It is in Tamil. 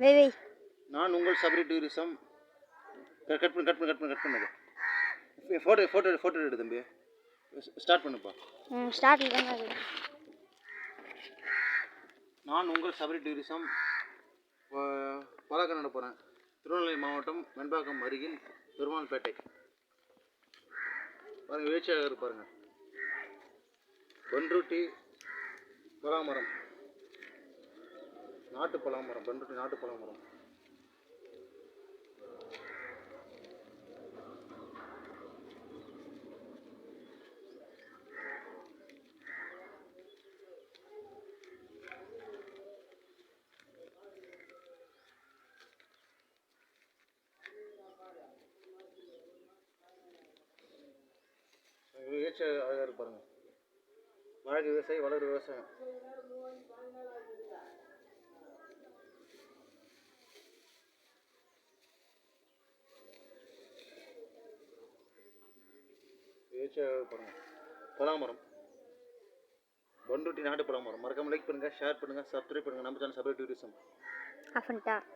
வை வை. நான் உங்கள் சபரி டூரிசம். கட் பண்ணு கட் பண்ணு கட் பண்ணு கட் பண்ணுது ஃபோட்டோ ஃபோட்டோ ஃபோட்டோ எடு தம்பி. ஸ்டார்ட் பண்ணுப்பா. ம் ஸ்டார்ட்ல இருக்குது நான் உங்கள் சபரி டூரிசம் பழக்க நட போகிறேன் திருநெல்வேலி மாவட்டம் வெண்பாக்கம் அருகில் பெருமாள்பேட்டை. பாருங்கள் வீழ்ச்சியாக இருக்கு பாருங்கள் பன்ருட்டி பலாமரம் நாட்டு பலாமரம் பண்ருட்டி நாட்டு பலாமரம் அழகாக இருப்பாருங்க. பாருங்கள் வாழ்க்கை விவசாயி வளர் விவசாயம். பாருங்கள் பலாமரம் பண்ருட்டி நாட்டு பலாமரம் மறக்காம லைக் பண்ணுங்கள் ஷேர் பண்ணுங்கள் சப்ஸ்கிரைப் பண்ணுங்கள் நம்ம சேனல் சபரி டூரிசம் ஆஃப்